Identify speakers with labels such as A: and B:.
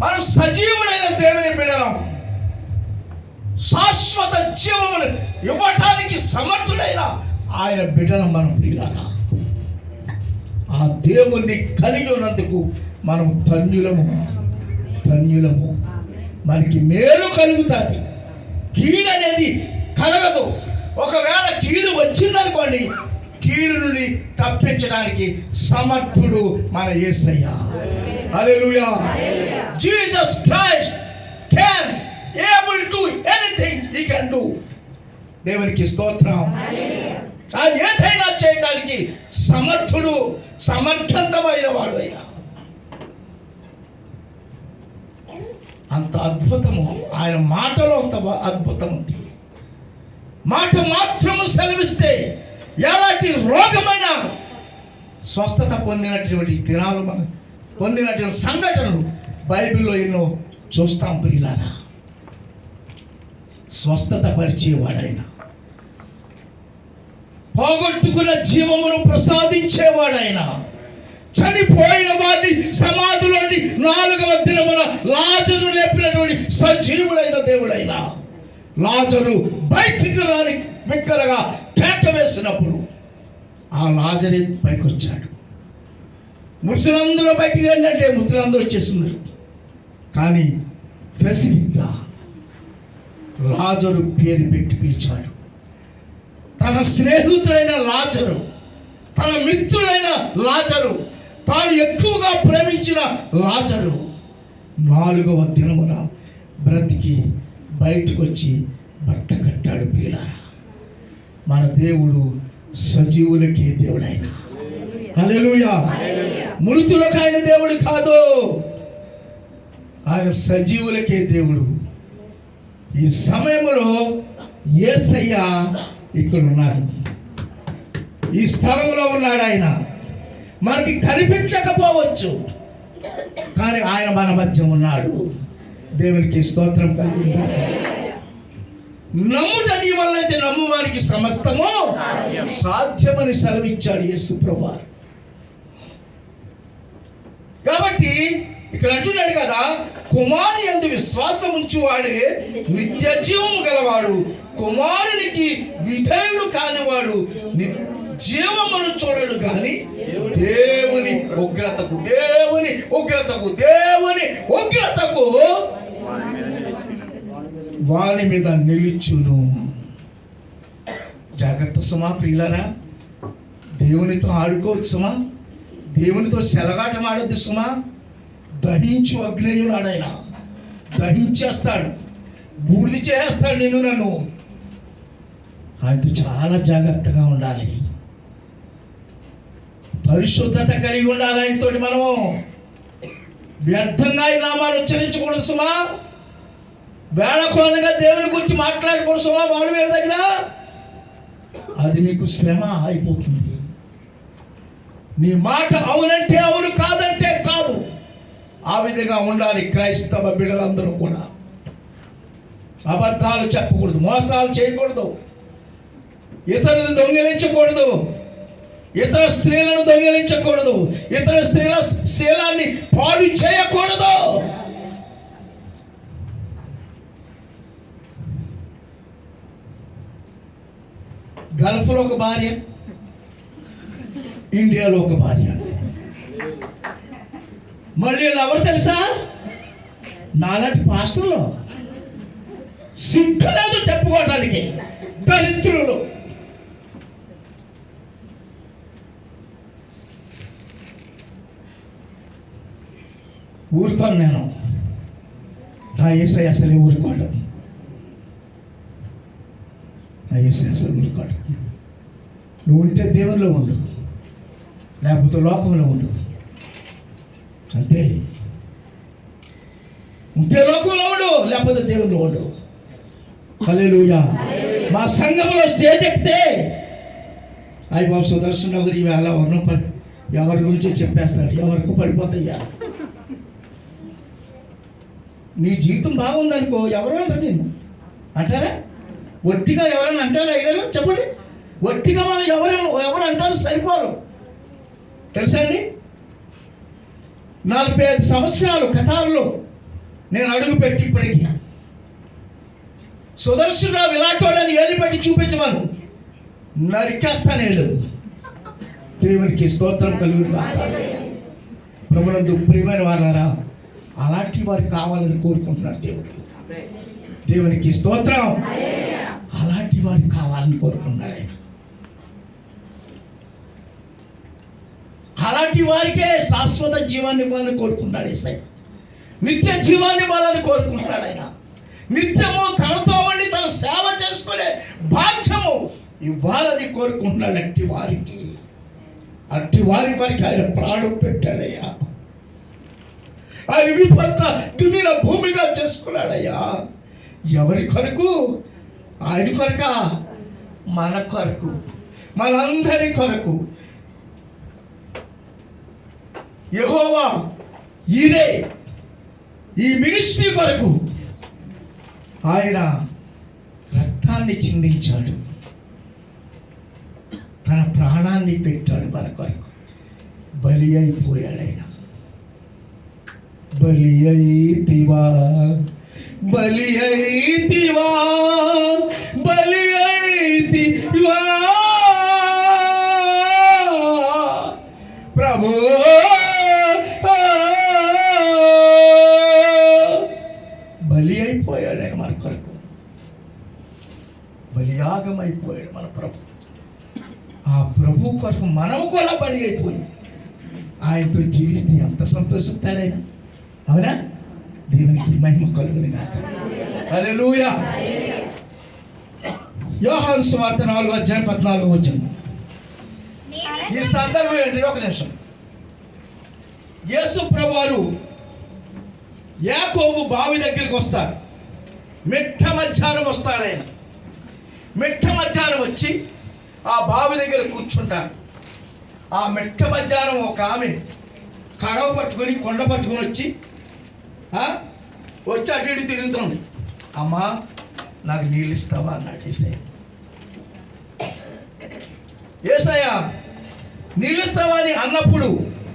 A: మనం సజీవుడైన దేవుని బిడలం. శాశ్వత జీవమును ఇవ్వటానికి సమర్థుడైన ఆయన బిడ్డలం మనం ప్రియులారా. ఆ దేవుణ్ణి కలిగి ఉన్నందుకు మనం ధన్యులము. ధన్యులము. మనకి మేలు కలుగుతుంది. కీడు అనేది కలగదు. ఒకవేళ కీడు వచ్చిందనుకోండి కీడు నుండి తప్పించడానికి సమర్థుడు మన Yesayya hallelujah Jesus Christ can able to anything he can do దేవునికి స్తోత్రం. అది ఏదైనా చేయడానికి సమర్థుడు సమర్థవంతమైన వాడు ఆయన. అంత అద్భుతము. ఆయన మాటలో అంత అద్భుతం ఉంది. మాట మాత్రము సెలవిస్తే ఎలాంటి రోగమైన స్వస్థత పొందినటువంటి దినాలు మనం పొందినటువంటి సంఘటనలు బైబిల్లో ఎన్నో చూస్తాం ప్రియులారా. స్వస్థత పరిచేవాడైన పోగొట్టుకున్న జీవమును ప్రసాదించేవాడైనా చనిపోయిన వారిని సమాధిలోని నాలుగవ దినమున లాజరు లేపినటువంటి సజీవుడైన దేవుడైన లాజరు బయటికి రాని బిగ్గరగా కేక వేసినప్పుడు ఆ లాజరే పైకొచ్చాడు. ముసలందరూ బయటికి రండి అంటే ముసలందరూ వచ్చేస్తున్నారు. కానీ స్పెసిఫిక్గా లాజరు పేరు పెట్టి పిలిచాడు. తన స్నేహితుడైన లాజరు తన మిత్రుడైన లాజరు తాను ఎక్కువగా ప్రేమించిన లాజరు నాలుగవ దినమున బ్రతికి బయటకు వచ్చి బట్ట కట్టాడు పీలారా మన దేవుడు సజీవులకే దేవుడైన. హల్లెలూయా. మృతులకు ఆయన దేవుడు కాదు. ఆయన సజీవులకే దేవుడు. ఈ సమయంలో ఏసయ్య ఇక్కడ ఉన్నాడు. ఈ స్థలంలో ఉన్నాడు ఆయన. మనకి కనిపించకపోవచ్చు. కానీ ఆయన మన మధ్య ఉన్నాడు. దేవునికి స్తోత్రం కలిగి నమ్ముట నీ వల్ల అయితే నమ్మువారికి సమస్తము సాధ్యమని సెలవిచ్చాడు యేసు ప్రభువారు కాబట్టి ఇక్కడ అంటున్నాడు కదా కుమారి ఎందు విశ్వాసం ఉంచువాడే నిత్య జీవము గలవాడు. కుమారునికి విధేయుడు కానివాడు జీవమును చూడడు కానీ దేవుని ఉగ్రతకు దేవుని ఉగ్రతకు దేవుని ఉగ్రతకు వాని మీద నిలుచును. జాగ్రత్త సుమా ప్రియులరా దేవునితో ఆడుకోవచ్చు సుమా దేవునితో సెలగాటం ఆడొద్దు సుమా. దహించు అగ్నేయుడు దహించేస్తాడు. బూడిది చేస్తాడు నిన్ను నన్ను. ఆయనతో చాలా జాగ్రత్తగా ఉండాలి. పరిశుద్ధత కలిగి ఉండాలి ఆయనతో మనము. వ్యర్థంగా ఈ నామాలు ఉచ్చరించకూడదు సుమా. వేళకోనగా దేవుని గురించి మాట్లాడకూడదు సుమా. వాళ్ళు వీళ్ళ దగ్గర. అది నీకు శ్రమ అయిపోతుంది. నీ మాట అవునంటే అవును కాదంటే కాదు. ఆ విధంగా ఉండాలి క్రైస్తవ బిడ్డలందరూ కూడా. అబద్ధాలు చెప్పకూడదు మోసాలు చేయకూడదు. ఇతరులను దొంగిలించకూడదు. ఇతర స్త్రీలను దొంగిలించకూడదు. ఇతర స్త్రీల శీలాన్ని పాడు చేయకూడదు. గల్ఫ్లో ఒక భార్య ఇండియాలో ఒక భార్య. మళ్ళీ వీళ్ళు ఎవరు తెలుసా? నాలాంటి పాస్టర్లు. సిగ్గులేదు చెప్పుకోవడానికి దరిద్రులు. ఊరుకోను నేను. నా ఏసై అసలే ఊరుకోడు. నా ఏసై అసలు ఊరుకోడు. నువ్వు ఉంటే దేవునిలో ఉండు. లేకపోతే లోకంలో ఉండు. అంతే. ఉంటే లోకంలో ఉండు లేకపోతే దేవుళ్ళు ఉండు. హల్లెలూయా. మా సంఘంలో స్టేజ్ ఎక్కితే అయ్యి బాబు సుదర్శన్ గారు ఇవాళ వర్ణం పడి ఎవరి గురించి చెప్పేస్తాడు. ఎవరికి పడిపోతాయ్యా? నీ జీవితం బాగుందనుకో ఎవరు అంటారు నేను అంటారా? ఒట్టిగా ఎవరైనా అంటారా అయ్యారు చెప్పండి. ఒట్టిగా మనం ఎవరైనా ఎవరు అంటారు సరిపోరు. తెలుసా అండి? నలభై ఐదు సంవత్సరాలు కథాల్లో నేను అడుగు పెట్టి ఇప్పటికి. సుదర్శనరావు ఇలాంటి ఏలి పెట్టి చూపించమను? నరికేస్తా నేను. దేవునికి స్తోత్రం కలుగును గాక ప్రభునందు ప్రియమైన వారారా అలాంటి వారు కావాలని కోరుకుంటున్నాడు దేవుడు. దేవునికి స్తోత్రం. అలాంటి వారు కావాలని కోరుకున్నాడు ఆయన. అలాంటి వారికే శాశ్వత జీవాన్ని ఇవ్వాలని కోరుకుంటాడు ఏసై. నిత్య జీవాన్ని ఇవ్వాలని కోరుకుంటున్నాడు ఆయన. నిత్యము తనతో ఉండి తన సేవ చేసుకునే భాగ్యము ఇవ్వాలని కోరుకుంటున్నాడు అట్టి వారికి. అట్టి వారి వారికి ఆయన ప్రాణం పెట్టాడయ్యా. ఆయన విపంత దునిన భూమిగా చేసుకున్నాడయ్యా. ఎవరి కొరకు? ఆయన కొరక? మన కొరకు. మనందరి కొరకు. యహోవా ఈరే ఈ మినిస్ట్రీ కొరకు ఆయన రక్తాన్ని చిందించాడు. తన ప్రాణాన్ని పెట్టాడు మన కొరకు. బలి అయిపోయాడు ఆయన. బలి అయితివా. బలి అయితివా. బలి అయిపోయాడు ఆయన మన కొరకు. బలియాగం అయిపోయాడు మన ప్రభు. ఆ ప్రభు కొరకు మనం కూడా బలి అయిపోయి ఆయనతో జీవిస్తే ఎంత సంతోషిస్తాడు. ఆయన అవునా? దేవునికి మహిమ కలుగుని కాక హల్లెలూయా. యోహాను సువార్త నాలుగు అధ్యాయం పద్నాలుగు వచ్చింది ఈ సందర్భం ఏంటి? ఒక నిమిషం. యేసు ప్రభువారు యాకోబు బావి దగ్గరికి వస్తారు. మిట్ట మధ్యాహ్నం వస్తాడు ఆయన మిట్ట మధ్యాహ్నం వచ్చి ఆ బావి దగ్గర కూర్చుంటాడు ఆ మిట్ట మధ్యాహ్నం ఒక ఆమె కడవ పట్టుకొని కొండ పట్టుకొని వచ్చి వచ్చి అటు ఇటు తిరుగుతుంది. అమ్మా నాకు నీళ్ళు ఇస్తావా? అన్నాడు ఏసయ్య. ఏసయ్య నీళ్ళు ఇస్తావా? అని అన్నప్పుడు